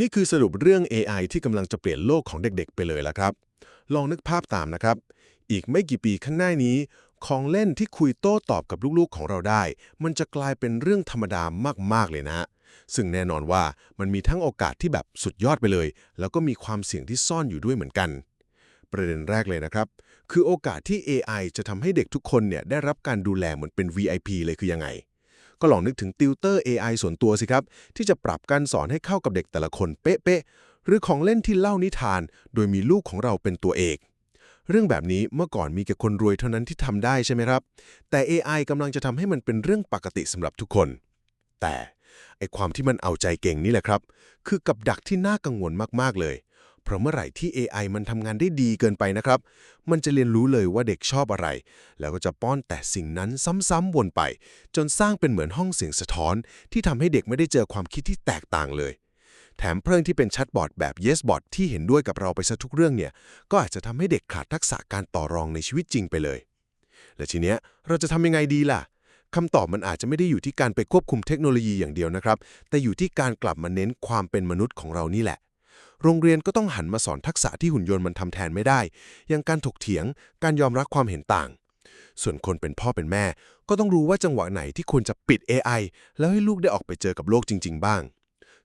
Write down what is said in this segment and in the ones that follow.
นี่คือสรุปเรื่อง AI ที่กำลังจะเปลี่ยนโลกของเด็กๆ ไปเลยละครับ ลองนึกภาพตามนะครับ อีกไม่กี่ปีข้างหน้านี้ ของเล่นที่คุยโต้ตอบกับลูกๆของเราได้ มันจะกลายเป็นเรื่องธรรมดามากๆเลยนะ ซึ่งแน่นอนว่ามันมีทั้งโอกาสที่แบบสุดยอดไปเลย แล้วก็มีความเสี่ยงที่ซ่อนอยู่ด้วยเหมือนกัน ประเด็นแรกเลยนะครับ คือโอกาสที่ AI จะทำให้เด็กทุกคนเนี่ยได้รับการดูแลเหมือนเป็น VIP เลยคือยังไง ก็ลองนึกถึงติวเตอร์ AI ส่วนตัวสิครับ ที่จะปรับการสอนให้เข้ากับเด็กแต่ละคนเป๊ะๆหรือของเล่นที่เล่านิทาน โดยมีลูกของเราเป็นตัวเอกเรื่องแบบนี้เมื่อก่อนมีแค่คนรวยเท่านั้นที่ทำได้ใช่ไหมครับ แต่ AI กำลังจะทำให้มันเป็นเรื่องปกติสำหรับทุกคน แต่ไอความที่มันเอาใจเก่งนี่แหละครับ คือกับดักที่น่ากังวลมากๆเลย เพราะเมื่อไหร่ที่ AI มันทำงานได้ดีเกินไปนะครับ มันจะเรียนรู้เลยว่าเด็กชอบอะไร แล้วก็จะป้อนแต่สิ่งนั้นซ้ำๆวนไป จนสร้างเป็นเหมือนห้องเสียงสะท้อน ที่ทำให้เด็กไม่ได้เจอความคิดที่แตกต่างเลย แถมเพลิงที่เป็นแชทบอทแบบ Yes Bot ที่เห็นด้วยกับเราไปซะทุกเรื่องเนี่ย ก็อาจจะทำให้เด็กขาดทักษะการต่อรองในชีวิตจริงไปเลย และทีเนี้ยเราจะทำยังไงดีล่ะคำตอบมันอาจจะไม่ได้อยู่ที่การไปควบคุมเทคโนโลยีอย่างเดียวนะครับ แต่อยู่ที่การกลับมาเน้นความเป็นมนุษย์ของเรานี่แหละ โรงเรียนก็ต้องหันมาสอนทักษะที่หุ่นยนต์มันทำแทนไม่ได้ อย่างการถกเถียง การยอมรับความเห็นต่าง ส่วนคนเป็นพ่อเป็นแม่ ก็ต้องรู้ว่าจังหวะไหนที่ควรจะปิด AI แล้วให้ลูกได้ออกไปเจอกับโลกจริง ๆ บ้าง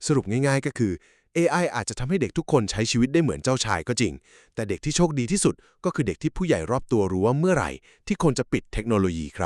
สรุปง่ายๆ ก็คือ AI อาจจะทำให้เด็กทุกคนใช้ชีวิตได้เหมือนเจ้าชายก็จริง แต่เด็กที่โชคดีที่สุดก็คือเด็กที่ผู้ใหญ่รอบตัวรู้ว่าเมื่อไหร่ ที่ควรจะปิดเทคโนโลยีครับ